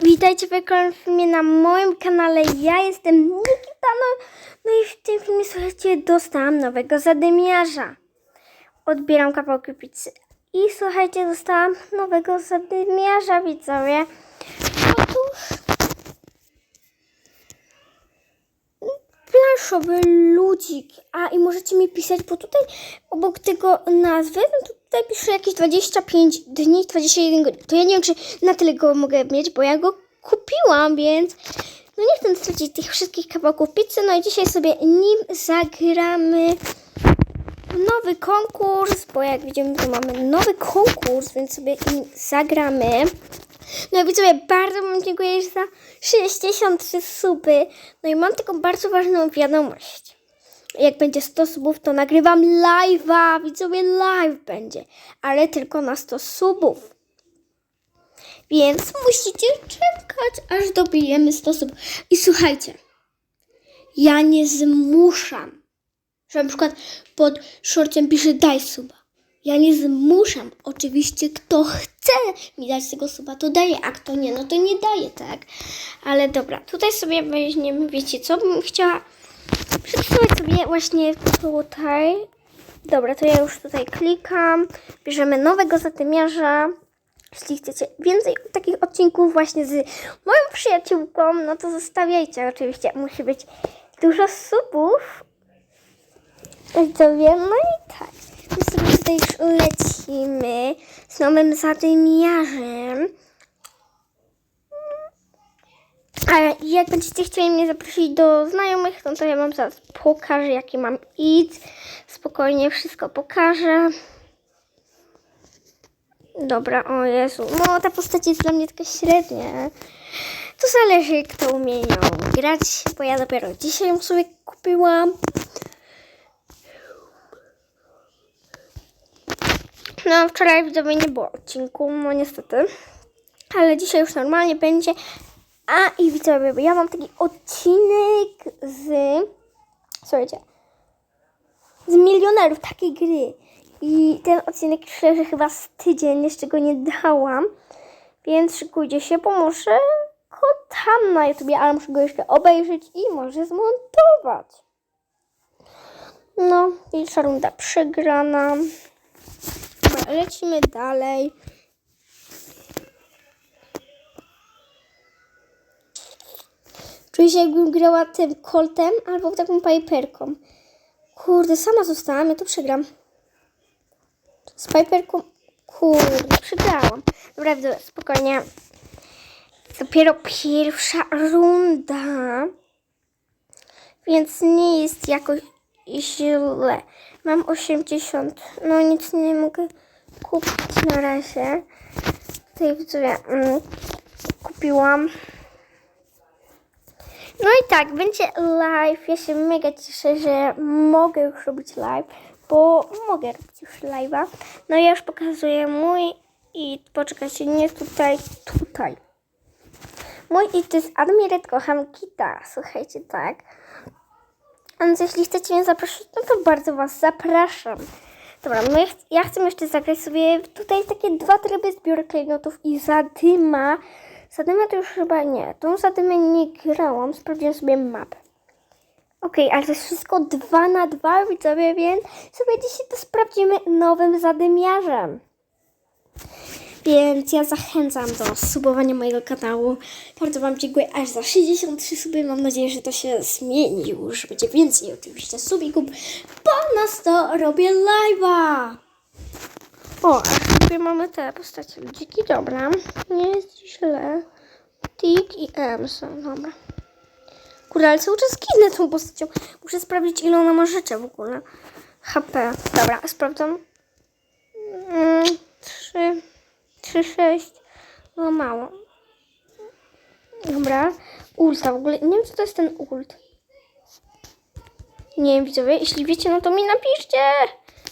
Witajcie w kolejnym filmie na moim kanale. Ja jestem Nikita. No, no i w tym filmie, słuchajcie, dostałam nowego zadymiarza. Odbieram kawałki pizzy. I słuchajcie, dostałam nowego zadymiarza, widzowie. Otóż planszowy ludzik. A i możecie mi pisać, bo tutaj obok tego nazwy, no tutaj pisze jakieś 25 dni, 21 godzin. To ja nie wiem, czy na tyle go mogę mieć, bo ja go kupiłam, więc no nie chcę stracić tych wszystkich kawałków pizzy. No i dzisiaj sobie nim zagramy nowy konkurs, bo jak widzimy, to mamy nowy konkurs, więc sobie nim zagramy. No i widzowie, bardzo wam dziękuję za 63 suby. No i mam taką bardzo ważną wiadomość. Jak będzie 100 subów, to nagrywam live'a. Widzowie, live będzie. Ale tylko na 100 subów. Więc musicie czekać, aż dobijemy 100 subów. I słuchajcie, ja nie zmuszam, że na przykład pod shortem pisze daj suba. Ja nie zmuszam. Oczywiście kto chce mi dać tego suba, to daje, a kto nie, no to nie daje, tak? Ale dobra, tutaj sobie weźmiemy, wiecie co bym chciała przedstawić sobie właśnie tutaj. Dobra, to ja już tutaj klikam. Bierzemy nowego zatymiarza. Jeśli chcecie więcej takich odcinków właśnie z moją przyjaciółką, no to zostawiajcie. Oczywiście musi być dużo subów. Widzowie, no i tutaj już lecimy z nowym zadymiarzem. A jak będziecie chcieli mnie zaprosić do znajomych, no to ja wam zaraz pokażę, jakie mam iść. Spokojnie wszystko pokażę. Dobra, o Jezu. No, ta postać jest dla mnie taka średnia. To zależy, kto umie nią grać, bo ja dopiero dzisiaj ją sobie kupiłam. No, wczoraj widzowie nie było odcinku, no niestety. Ale dzisiaj już normalnie będzie. A i widzowie, ja mam taki odcinek z. Słuchajcie. Z milionerów takiej gry. I ten odcinek szczerze chyba z tydzień jeszcze go nie dałam. Więc szykujcie się, bo muszę go tam na YouTubie, ale muszę go jeszcze obejrzeć i może zmontować. No, pierwsza runda przegrana. Lecimy dalej. Czuję się jakbym grała tym koltem albo taką piperką. Kurde, sama zostałam, ja to przegram. Z piperką, kurde, przegrałam. Dobra, spokojnie. Dopiero pierwsza runda. Więc nie jest jakoś źle. Mam 80. No nic nie mogę kupić na razie. Tutaj widzowie mm, kupiłam. No i tak, będzie live. Ja się mega cieszę, że mogę już robić live, bo mogę robić już live'a. No ja już pokazuję mój i poczekajcie, nie tutaj, tutaj. Mój i to jest Admiret Kocham Kita. Słuchajcie, tak. Więc jeśli chcecie mnie zaprosić, no to bardzo Was zapraszam. Dobra, no ja, ch- ja chcę jeszcze zagrać sobie tutaj takie dwa tryby zbiory klejnotów i zadyma. Zadyma to już chyba nie. Tą zadymę nie grałam, sprawdziłam sobie mapę. Okej, ale to jest wszystko dwa na dwa, widzowie, więc sobie dzisiaj to sprawdzimy nowym zadymiarzem. Więc ja zachęcam do subowania mojego kanału. Bardzo Wam dziękuję aż za 63 suby. Mam nadzieję, że to się zmieni już. Będzie więcej oczywiście subików, bo na 100 robię live'a. O, a sobie mamy te postacie ludziki. Dobra, nie jest źle. Tik i Emson, dobra. Kurde, ale cały czas ginę tą postacią. Muszę sprawdzić, ile ona ma życia w ogóle. HP. Dobra, sprawdzam. Mm, trzy. 3, 6. No mało. Dobra. Ulta w ogóle. Nie wiem, co to jest ten ult. Nie wiem, widzowie. Jeśli wiecie, no to mi napiszcie.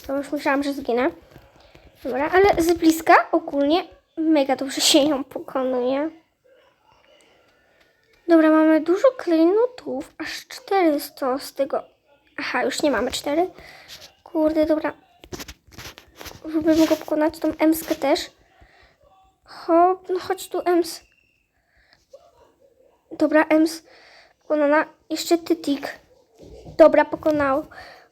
To już myślałam, że zginę. Dobra, ale z bliska ogólnie mega dobrze się ją pokonuje. Dobra, mamy dużo klejnotów. Aż 400 z tego. Aha, już nie mamy 4. Kurde, dobra. Żeby go pokonać, tą emskę też. Hop, no chodź tu, Ems. Dobra, Ems pokonana. Jeszcze Tytik. Dobra, pokonał.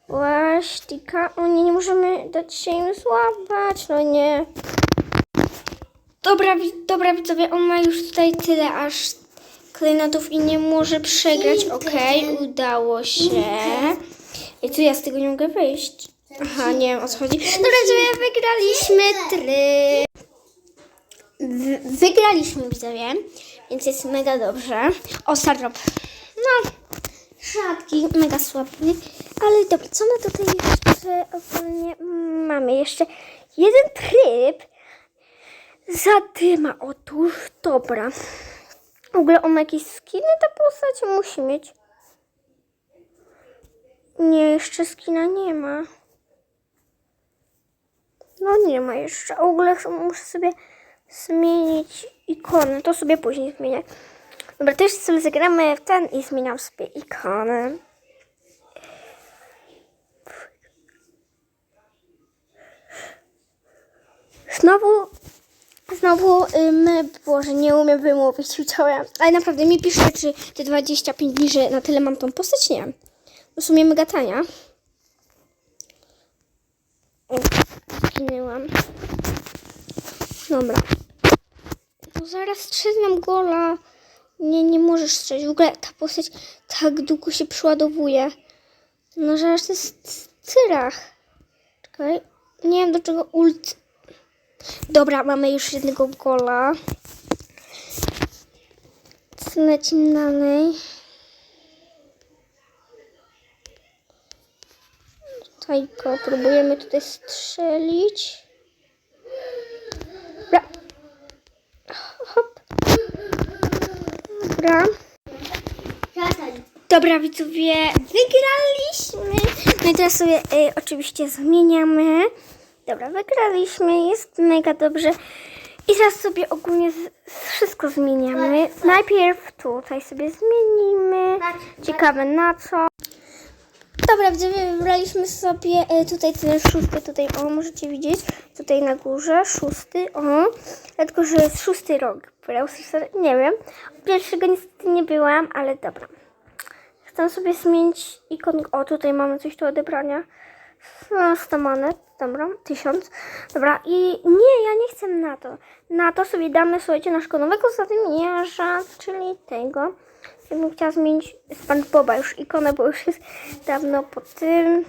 Łaś, Tika. O nie, nie możemy dać się im złapać. No nie. Dobra, dobra widzowie, on ma już tutaj tyle aż klejnotów i nie może przegrać. Okej, udało się. I co, ja z tego nie mogę wyjść? Aha, nie wiem o co chodzi. Dobra, widzowie, wygraliśmy try. Wygraliśmy widzowie, więc jest mega dobrze. O. No, rzadki, mega słaby. Ale dobra, co my tutaj jeszcze ogólnie mamy? Jeszcze jeden tryb. Zadyma, otóż, dobra. W ogóle on ma jakieś skiny ta postać? Musi mieć. Nie, jeszcze skina nie ma. No nie ma jeszcze. W ogóle muszę sobie zmienić ikonę. To sobie później zmienię. Dobra, jeszcze sobie zagramy w ten i zmieniam sobie ikonę. Znowu, znowu y, my, Boże, nie umiem wymówić widziałem. Ale naprawdę mi pisze, czy te 25 dni, że na tyle mam tą postać? Nie. W sumie mega tania. O, zginęłam. Dobra. No zaraz strzelam gola. Nie, nie możesz strzelić. W ogóle ta postać tak długo się przeładowuje. No zaraz to jest cyrach. Czekaj. Nie wiem do czego ult. Dobra, mamy już jednego gola. Co lecimy dalej? Tajko, próbujemy tutaj strzelić. Dobra. Hop. Dobra. Dobra, widzowie, wygraliśmy. No i teraz sobie y, oczywiście zmieniamy. Dobra, wygraliśmy, jest mega dobrze. I teraz sobie ogólnie z, wszystko zmieniamy. Najpierw tutaj sobie zmienimy. Ciekawe na co. Dobra, wybraliśmy sobie e, tutaj ten szósty, tutaj, o, możecie widzieć, tutaj na górze, szósty, o, dlatego, że jest szósty rok, nie wiem, pierwszego niestety nie byłam, ale dobra. Chcę sobie zmienić ikon, o, tutaj mamy coś do odebrania, 100 monet, dobra, 1000, dobra, i nie, ja nie chcę na to, na to sobie damy, słuchajcie, naszego nowego zadymiarza, czyli tego, ja bym chciała zmienić SpongeBoba już ikonę, bo już jest dawno po tym,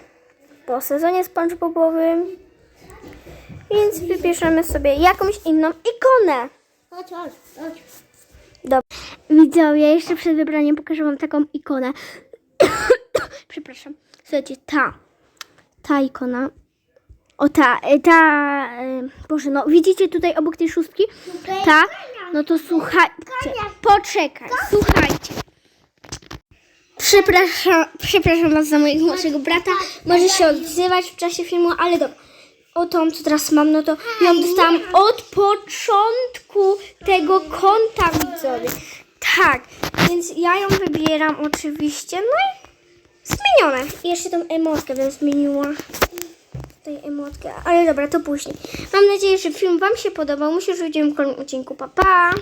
po sezonie SpongeBobowym. Więc wybierzemy sobie jakąś inną ikonę. Chodź, chodź, chodź. Dobra. Widzowie, jeszcze przed wybraniem pokażę wam taką ikonę. Przepraszam. Słuchajcie, ta. Ta ikona. O ta, y, ta, y, Boże, no widzicie tutaj obok tej szóstki? Ta, no to słuchajcie, poczekaj, słuchajcie. Przepraszam, przepraszam was za mojego młodszego brata. Może się odzywać w czasie filmu, ale dobra. O tą, co teraz mam, no to ją dostałam od początku tego konta widzowie. Tak, więc ja ją wybieram oczywiście. No i zmienione. I jeszcze tą emotkę bym zmieniła. Tutaj emotkę, ale dobra, to później. Mam nadzieję, że film wam się podobał. Że widzimy w kolejnym odcinku. Pa, pa!